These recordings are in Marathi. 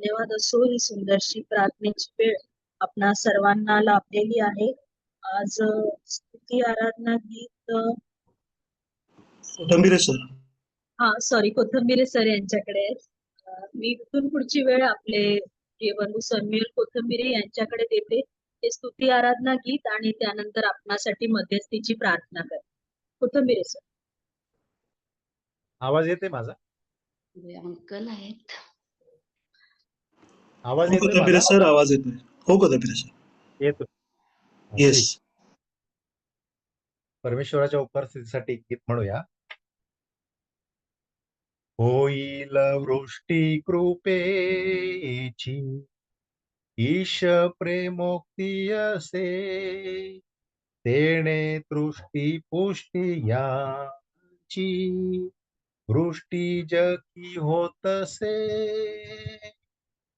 धन्यवाद असो ही सुंदरशी प्रार्थनेची वेळ आपणा सर्वांना लाभलेली आहे. आज स्तुती आराधना गीत गंभीर सर. हा सॉरी कोथंबिरे सर यांच्याकडे मी इथून पुढची वेळ आपले बंधू सन्मेल कोथंबिरे यांच्याकडे देते. ते स्तुती आराधना गीत आणि त्यानंतर आपणासाठी मध्यस्थीची प्रार्थना कर कोथंबिरे सर. आवाज येते माझा? अंकल आहेत. आवाज हो माझा? सर आवाज येतोय. हो गंभीर सर. येतो येस परमेश्वराच्या उपस्थितीसाठी गीत म्हणूया. होईल वृष्टी कृपेची ईश प्रेमोक्ती असे तेणे तृष्टी पुष्टी याची वृष्टी जकी होतसे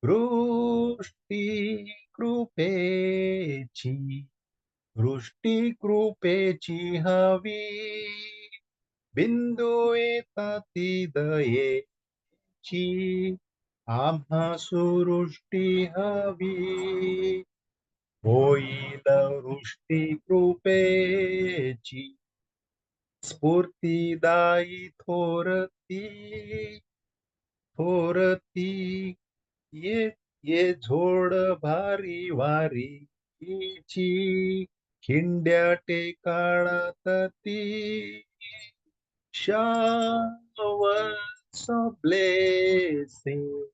वृष्टी कृपेची वृष्टी कृपेची हवी. बिंदू येताती दयेची आम्हा सुवृष्टी हवी. होईल वृष्टी कृपेची स्फूर्तीदायी थोरती थोरती ये ये झोड भारी वारीची खिंड्या टेकाळात ती showers of blessing,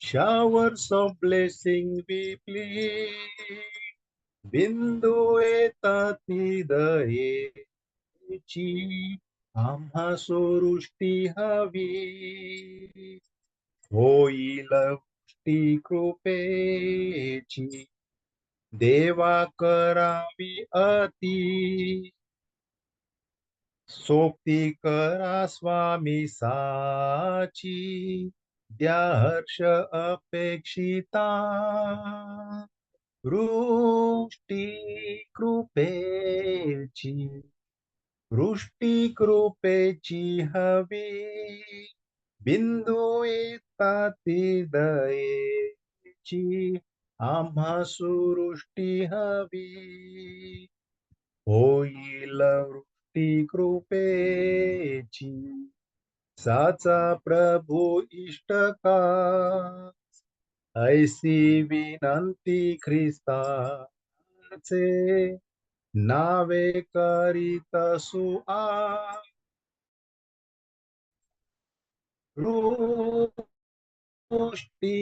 showers of blessing we plead. बिंदू येताती दयेची आम्हा सोरुष्टी हवी होईल वृष्टी कृपेची देवा करावी अति। सोक्ती करा स्वामी साची द्या हर्ष अपेक्षिता। वृष्टी कृपेची वृष्टी कृपेची हवी। बिंदू येताती दयेची आम्हा सुवृष्टी हवी. होईल वृष्टी कृपेची साचा प्रभू इष्ट का ऐसी विनंती ख्रिस्ताचे नावे करीत सुआ वृष्टी